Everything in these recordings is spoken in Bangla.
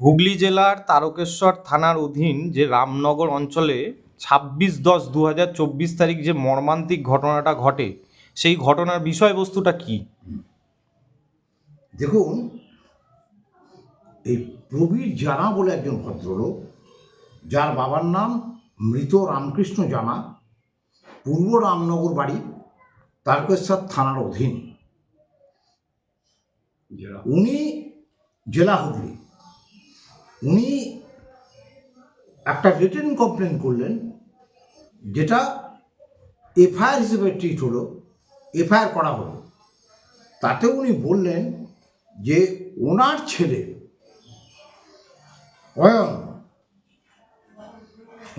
হুগলি জেলার তারকেশ্বর থানার অধীন যে রামনগর অঞ্চলে ছাব্বিশ দশ দু হাজার চব্বিশ তারিখ যে মর্মান্তিক ঘটনাটা ঘটে সেই ঘটনার বিষয়বস্তুটা কি? দেখুন এই প্রবীর জানা বলে একজন ভদ্রলোক যার বাবার নাম মৃত রামকৃষ্ণ জানা পূর্ব রামনগর বাড়ি তারকেশ্বর থানার অধীন। উনি জেলা হুগলি। উনি একটা রিটেন কমপ্লেন করলেন যেটা এফআইআর হিসেবে ট্রিট হলো এফআইআর করা হলো। তাতে উনি বললেন যে ওনার ছেলে অয়ন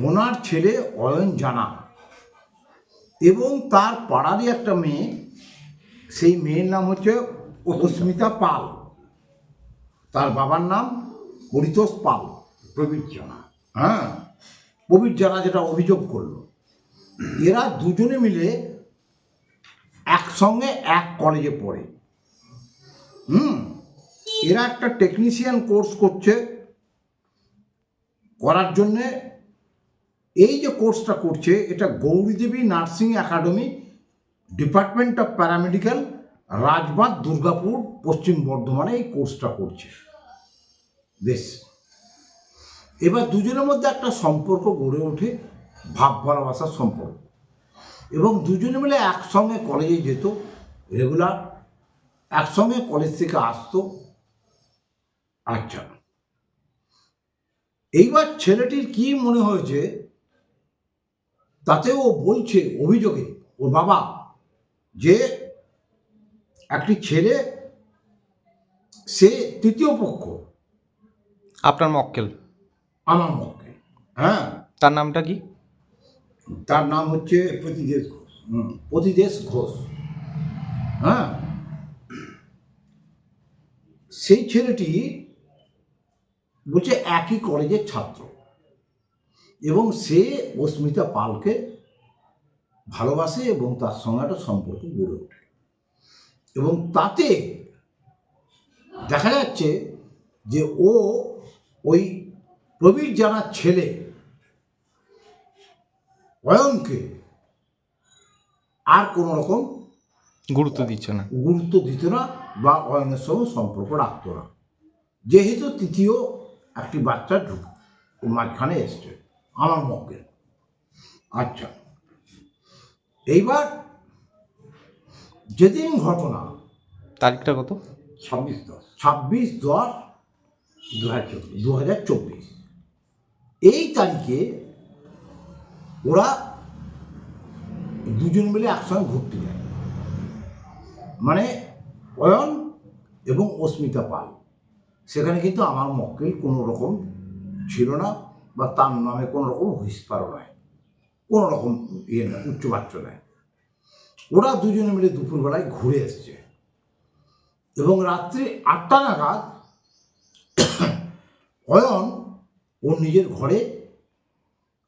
ওনার ছেলে অয়ন জানা এবং তার পাড়ারই একটা মেয়ে সেই মেয়ের নাম হচ্ছে অস্মিতা পাল। তার বাবার নাম পরিতোষ পাল প্রবীর জানা হ্যাঁ। প্রবীর জানা যেটা অভিযোগ করল এরা দুজনে মিলে একসঙ্গে এক কলেজে পড়ে। হুম? এরা একটা টেকনিশিয়ান কোর্স করছে করার জন্যে। এই যে কোর্সটা করছে এটা Gauridevi nursing academy department of paramedical Rajbag Durgapur পশ্চিম বর্ধমানে এই কোর্সটা করছে। বেশ এবার দুজনের মধ্যে একটা সম্পর্ক গড়ে ওঠে ভাব ভালোবাসার সম্পর্ক। এবং দুজনে মিলে একসঙ্গে কলেজে যেত রেগুলার একসঙ্গে কলেজ থেকে আসতো আচ্ছা এইবার ছেলেটির কি মনে হয়েছে তাতে ও বলছে অভিযোগে, ওর বাবা, যে একটি ছেলে, সে তৃতীয় পক্ষ। আপনার মক্কেল। আমার মক্কেল হ্যাঁ। তার নামটা কি? তার নাম হচ্ছে প্রতিদেশ ঘোষ। হুম, প্রতিদেশ ঘোষ। হ্যাঁ। সেই ছেলেটি বলছে একই কলেজের ছাত্র এবং সে অস্মিতা পালকে ভালোবাসে এবং তার সঙ্গে একটা সম্পর্ক গড়ে ওঠে। এবং তাতে দেখা যাচ্ছে যে ও ওই প্রবীর জানার ছেলে অয়নকে আর কোনো রকম গুরুত্ব দিচ্ছে না। গুরুত্ব দিত না বা অয়নের সঙ্গে সম্পর্ক রাখত না। যেহেতু তৃতীয় একটি বাচ্চা ঢুক মাঝখানে এসছে আমার মক্কে আচ্ছা এইবার যেদিন ঘটনা তারিখটা কত? ছাব্বিশ দশ। ছাব্বিশ দশ দু হাজার চব্বিশ। এই তারিখে ওরা দুজন মিলে একসঙ্গে ঘুরতে যায়। মানে অয়ন এবং অস্মিতা পাল। সেখানে কিন্তু আমার মক্কেল কোনো রকম ছিল না বা তার নামে কোনো রকম হুইস্পারও নয়। কোনো রকম ইয়ে নয়, উচ্চবাচ্য নয়। ওরা দুজনে মিলে দুপুরবেলায় ঘুরে এসছে। এবং রাত্রি আটটা নাগাদ অয়ন, ওর নিজের ঘরে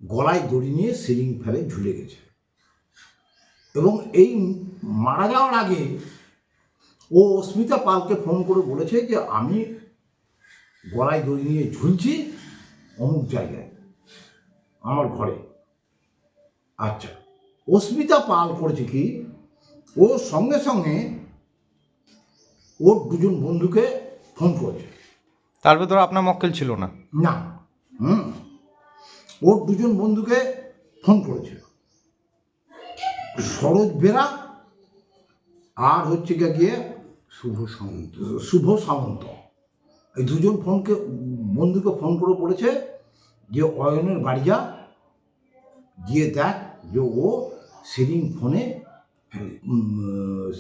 গলায় দড়ি নিয়ে সিলিং ফেলে ঝুলে গেছে। এবং এই মারা যাওয়ার আগে ও অস্মিতা পালকে ফোন করে বলেছে যে, আমি গলায় দড়ি নিয়ে ঝুলছি অমুক জায়গায়, আমার ঘরে। আচ্ছা অস্মিতা পাল করেছে কি, ও সঙ্গে সঙ্গে ওর দুজন বন্ধুকে ফোন করেছে। তার ভেতরে আপনার মক্কেল ছিল না। না, হুম। ওর দুজন বন্ধুকে ফোন করেছিল। সরোজ বেরা আর হচ্ছে গিয়ে গিয়ে শুভ সামন্ত শুভ সামন্ত। এই দুজন ফোনকে, বন্ধুকে ফোন করে বলেছে যে অয়নের বাড়ি যা, গিয়ে দেখ যে ও সিলিং ফোনে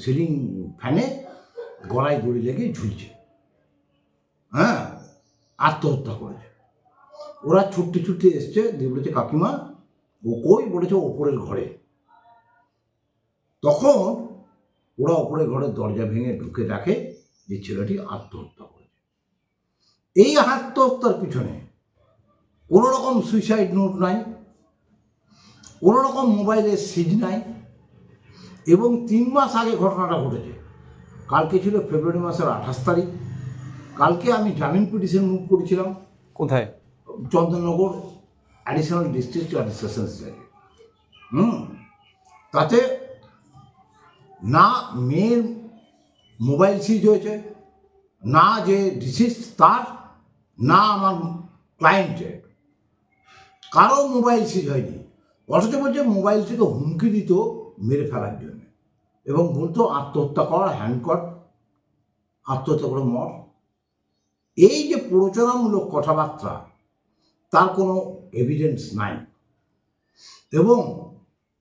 সিলিং ফ্যানে গলায় দড়ি লেগে ঝুলছে। হ্যাঁ? আত্মহত্যা করেছে ওরা ছুটতে ছুটতে এসছে দিয়ে বলেছে কাকিমা ও কই বলেছে ওপরের ঘরে। তখন ওরা ওপরের ঘরের দরজা ভেঙে ঢুকে দেখে যে ছেলেটি আত্মহত্যা করেছে। এই আত্মহত্যার পিছনে কোনো রকম সুইসাইড নোট নাই, কোনো রকম মোবাইলের সিজ নাই, এবং তিন মাস আগে ঘটনাটা ঘটেছে। কালকে ছিল ফেব্রুয়ারি মাসের আঠাশ তারিখ। কালকে আমি জামিন পিটিশন মুভ করেছিলাম। কোথায়? Chandannagar additional district administration hmm? তাতে না মেয়ের মোবাইল সিজ হয়েছে না যে ডিসিজ তার না আমার ক্লায়েন্টের কারও মোবাইল সিজ হয়নি। অথচ বলছে মোবাইল থেকে হুমকি দিত মেরে ফেলার জন্য। এবং বলতো আত্মহত্যা কর হ্যান্ড কর আত্মহত্যা করে মর। এই যে প্ররোচনামূলক কথাবার্তা, তার কোনো এভিডেন্স নাই। এবং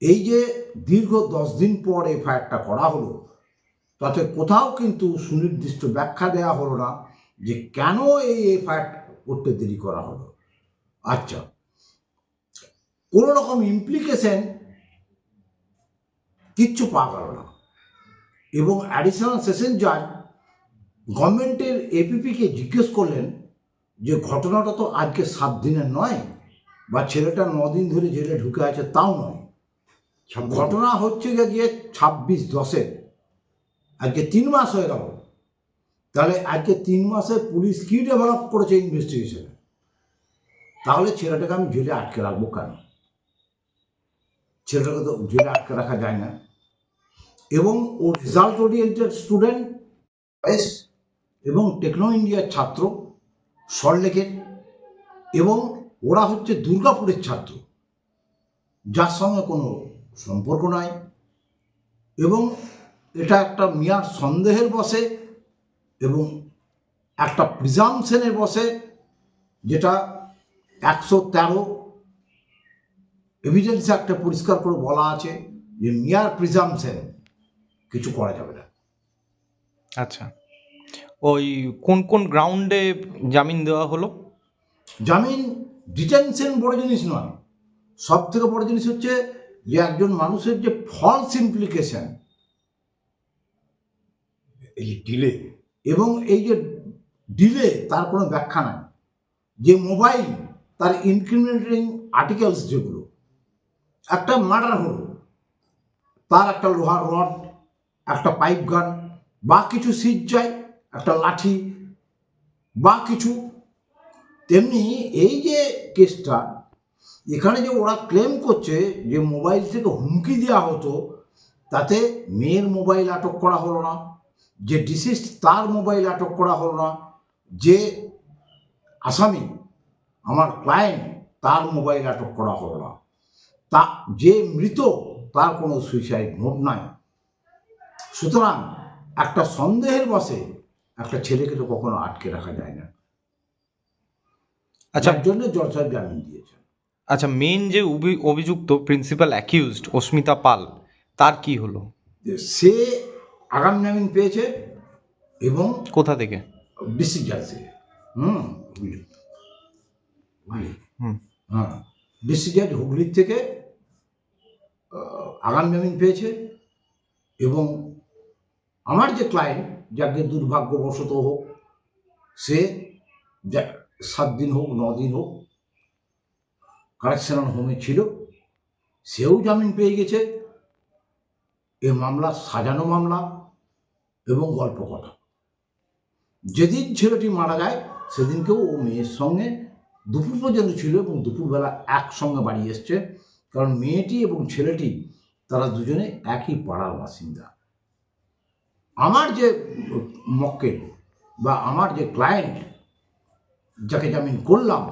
এই যে দীর্ঘ দশ দিন পর এফআইআরটা করা হলো, তাতে কোথাও কিন্তু সুনির্দিষ্ট ব্যাখ্যা দেওয়া হলো না যে কেন এই এফআইআর করতে দেরি করা হলো। আচ্ছা কোনো রকম ইমপ্লিকেশন কিচ্ছু পাওয়া গেল না। এবং অ্যাডিশনাল সেশন জাজ গভর্নমেন্টের এপিপিকে জিজ্ঞেস করলেন যে ঘটনাটা তো আজকে সাত দিনের নয় বা ছেলেটা দিন ধরে জেলে ঢুকে আছে তাও নয়। ঘটনা হচ্ছে গিয়ে ছাব্বিশ দশের। আজকে তিন মাস হয়ে গেল। তাহলে আজকে তিন মাসে পুলিশ কি ডেভেলপ করেছে ইনভেস্টিগেশনে তাহলে ছেলেটাকে আমি জেলে আটকে রাখব কেন? ছেলেটাকে তো জেলে আটকে রাখা যায় না। এবং ও রেজাল্ট ওরিয়েন্টেড স্টুডেন্ট এবং টেকনো ইন্ডিয়ার ছাত্র সল্টলেকের এবং ওরা হচ্ছে দুর্গাপুরের ছাত্র। যার সঙ্গে কোনো সম্পর্ক নাই এবং এটা একটা মিয়ার সন্দেহের বসে এবং একটা প্রিজামশনের বসে যেটা একশো তেরো এভিডেন্সে একটা পরিষ্কার করে বলা আছে যে মিয়ার প্রিজামশন কিছু করা যাবে না। আচ্ছা। ওই কোন কোন গ্রাউন্ডে জামিন দেওয়া হলো? জামিন ডিটেনশন বড় জিনিস নয়। সব থেকে বড় জিনিস হচ্ছে যে একজন মানুষের যে ফলস ইমপ্লিকেশন এই ডিলে এবং এই যে ডিলে তার কোনো ব্যাখ্যা নাই। যে মোবাইল তার ইনক্রিমিনেটিং আর্টিকেলস যেগুলো, একটা মার্ডার হলো, তার একটা লোহার রড একটা পাইপ গান বা কিছু সিট যায় একটা লাঠি বা কিছু, তেমনি এই যে কেসটা, এখানে যে ওরা ক্লেম করছে যে মোবাইল থেকে হুমকি দেওয়া হতো, তাতে মেয়ের মোবাইল আটক করা হলো না, যে ডিসিস্ট তার মোবাইল আটক করা হলো না, যে আসামি, আমার ক্লায়েন্ট তার মোবাইল আটক করা হলো না। তা যে মৃত, তার কোনো সুইসাইড নোট নাই। সুতরাং একটা সন্দেহের বসে একটা ছেলেকে তো কখনো আটকে রাখা যায় না। আচ্ছা। জন্য জজ সাহেব জামিন দিয়েছেন। আচ্ছা মেন যে অভি- অভিযুক্ত প্রিন্সিপাল অ্যাকিউজড অস্মিতা পাল তার কি হলো? সে আগামী জামিন পেয়েছে এবং কোথা থেকে? ডিস্ট্রিক্ট জাজ থেকে। হুম হুগলি। হুগলি হুম। হ্যাঁ ডিস্ট্রিক্ট জাজ হুগলির থেকে আগাম জামিন পেয়েছে এবং আমার যে ক্লায়েন্ট যাকে দুর্ভাগ্যবশত হোক, সে সাত দিন হোক, ন দিন হোক কারেকশনাল হোমে ছিল, সেও জামিন পেয়ে গেছে। এ মামলা সাজানো মামলা এবং গল্প কথা যেদিন ছেলেটি মারা যায়, সেদিনকেও ও মেয়ের সঙ্গে দুপুর পর্যন্ত ছিল এবং দুপুরবেলা একসঙ্গে বাড়ি এসছে। কারণ মেয়েটি এবং ছেলেটি, তারা দুজনে একই পাড়ার বাসিন্দা। আমার যে মক্কেল বা আমার যে ক্লায়েন্ট যাকে জামিন করলাম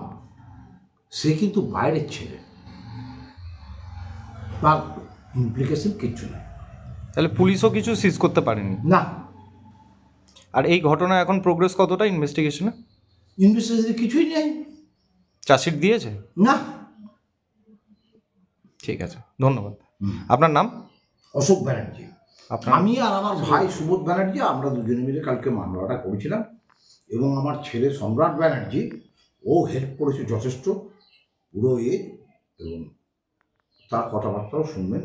সে কিন্তু বাইরের ছেলে। তার ইমপ্লিকেশন কিচ্ছু নেই। তাহলে পুলিশও কিছু সিজ করতে পারেনি? না। আর এই ঘটনা এখন প্রোগ্রেস কতটা ইনভেস্টিগেশনে ইনভেস্টিগেশন কিছুই নেই। চার্জশিট দিয়েছে? না। ঠিক আছে ধন্যবাদ। আপনার নাম? অশোক ব্যানার্জি। আমি আর আমার ভাই সুবোধ ব্যানার্জি আমরা দুজনে মিলে কালকে মামলাটা করেছিলাম এবং আমার ছেলে সম্রাট ব্যানার্জি ও হেল্প করেছে যথেষ্ট পুরো এ এবং তার কথাবার্তাও শুনবেন।